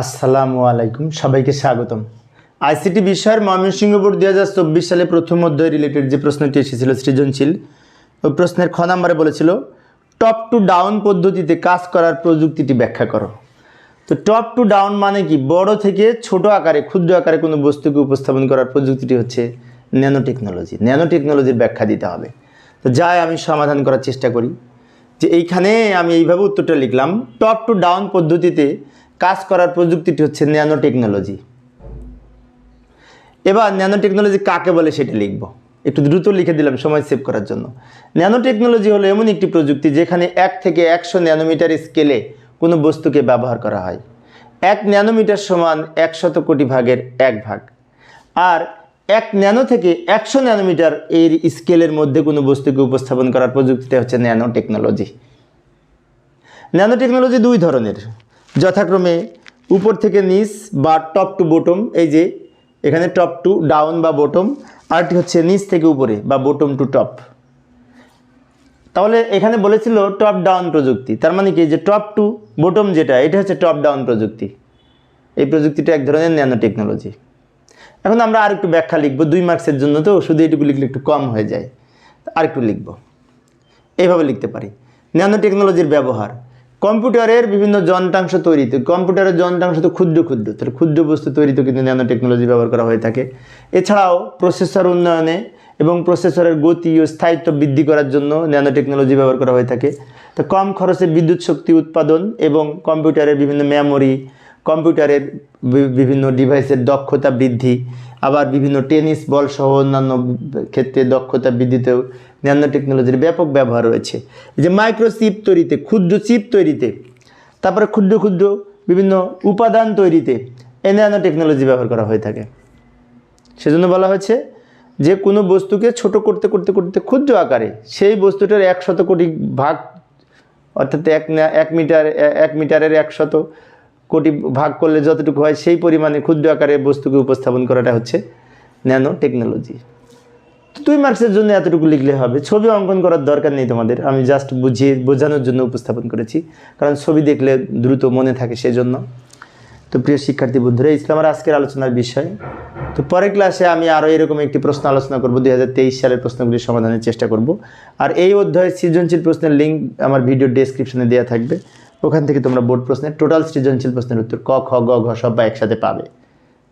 আসসালামু আলাইকুম, সবাইকে স্বাগতম। আইসিটি বিষয়ের ময়মনসিংহ বোর্ড দুই হাজার চব্বিশ সালে প্রথম অধ্যায় রিলেটেড যে প্রশ্নটি এসেছিল সৃজনশীল, ওই প্রশ্নের খ নাম্বারে বলেছিল, টপ টু ডাউন পদ্ধতিতে কাজ করার প্রযুক্তিটি ব্যাখ্যা করো। তো টপ টু ডাউন মানে কি? বড় থেকে ছোট আকারে, ক্ষুদ্র আকারে কোনো বস্তুকে উপস্থাপন করার প্রযুক্তিটি হচ্ছে ন্যানো টেকনোলজি ন্যানো টেকনোলজির ব্যাখ্যা দিতে হবে। তো যাই, আমি সমাধান করার চেষ্টা করি। যে এইখানে আমি এইভাবে উত্তরটা লিখলাম, টপ টু ডাউন পদ্ধতিতে কাজ করার প্রযুক্তিটি হচ্ছে ন্যানো টেকনোলজি এবার ন্যানো টেকনোলজি কাকে বলে সেটা লিখব। একটু দ্রুত লিখে দিলাম, সময় সেভ করার জন্য। ন্যানো টেকনোলজি হলো এমন একটি প্রযুক্তি যেখানে এক থেকে একশো ন্যানোমিটার স্কেলে কোনো বস্তুকে ব্যবহার করা হয়। এক ন্যানোমিটার সমান একশত কোটি ভাগের এক ভাগ। আর এক ন্যানো থেকে একশো ন্যানোমিটার এর স্কেলের মধ্যে কোনো বস্তুকে উপস্থাপন করার প্রযুক্তিটা হচ্ছে ন্যানো টেকনোলজি ন্যানো টেকনোলজি দুই ধরনের। যথাক্রমে উপর থেকে নিচ বা টপ টু বটম এই যে এখানে টপ টু ডাউন বা বটম আরটি হচ্ছে নিচ থেকে উপরে বা বটম টু টপ তাহলে এখানে বলেছিল টপ ডাউন প্রযুক্তি, তার মানে কি? যে টপ টু বটম যেটা, এটা হচ্ছে টপ ডাউন প্রযুক্তি। এই প্রযুক্তিটা এক ধরনের ন্যানো টেকনোলজি এখন আমরা আর একটু ব্যাখ্যা লিখব, দুই মার্কসের জন্য তো, শুধু এটুকু লিখলে একটু কম হয়ে যায়। আর একটু লিখব। এইভাবে লিখতে পারি। ন্যানো টেকনোলজির ব্যবহার। কম্পিউটারের বিভিন্ন যন্ত্রাংশ তৈরিতে কম্পিউটারের যন্ত্রাংশ তো ক্ষুদ্র ক্ষুদ্র, তাহলে ক্ষুদ্র বস্তু তৈরিতে কিন্তু ন্যানো টেকনোলজি ব্যবহার করা হয়ে থাকে। এছাড়াও প্রসেসর উন্নয়নে এবং প্রসেসরের গতি ও স্থায়িত্ব বৃদ্ধি করার জন্য ন্যানো টেকনোলজি ব্যবহার করা হয়ে থাকে। তো কম খরচে বিদ্যুৎ শক্তি উৎপাদন এবং কম্পিউটারের বিভিন্ন মেমোরি কম্পিউটারের বিভিন্ন ডিভাইসের দক্ষতা বৃদ্ধি, আবার বিভিন্ন টেনিস বল সহ অন্যান্য ক্ষেত্রে দক্ষতা বৃদ্ধিতেও ন্যানো টেকনোলজির ব্যাপক ব্যবহার রয়েছে। এই যে মাইক্রো চিপ তৈরিতে, ক্ষুদ্র চিপ তৈরিতে, তারপরে ক্ষুদ্র ক্ষুদ্র বিভিন্ন উপাদান তৈরিতে এ ন্যানো টেকনোলজি ব্যবহার করা হয়ে থাকে। সেজন্য বলা হয়েছে যে কোনো বস্তুকে ছোট করতে করতে করতে ক্ষুদ্র আকারে সেই বস্তুটার একশত কোটি ভাগ, অর্থাৎ এক এক মিটার, এক মিটারের একশত কোটি ভাগ করলে যতটুকু হয় সেই পরিমাণে ক্ষুদ্র আকারে বস্তুকে উপস্থাপন করাটা হচ্ছে ন্যানো টেকনোলজি। দুই মার্কসের জন্য এতটুকু লিখলে হবে। ছবি অঙ্কন করার দরকার নেই তোমাদের। আমি জাস্ট বুঝিয়ে, বোঝানোর জন্য উপস্থাপন করেছি। কারণ ছবি দেখলে দ্রুত মনে থাকে সেজন্য। তো প্রিয় শিক্ষার্থী বন্ধুরা ইসলাম আমার আজকের আলোচনার বিষয়। তো পরের ক্লাসে আমি আরও এরকম একটি প্রশ্ন আলোচনা করব। দুই হাজার তেইশ সালের প্রশ্নগুলির সমাধানের চেষ্টা করব। আর এই অধ্যায়ের সৃজনশীল প্রশ্নের লিঙ্ক আমার ভিডিও ডেসক্রিপশনে দেওয়া থাকবে। ওখান থেকে তোমরা বোর্ড প্রশ্নের টোটাল সৃজনশীল প্রশ্নের উত্তর ক, খ, গ, ঘ সব বা একসাথে পাবে।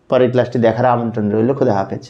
পরের ক্লাসটি দেখার আমন্ত্রণ রইল। খোদা হাফেজ।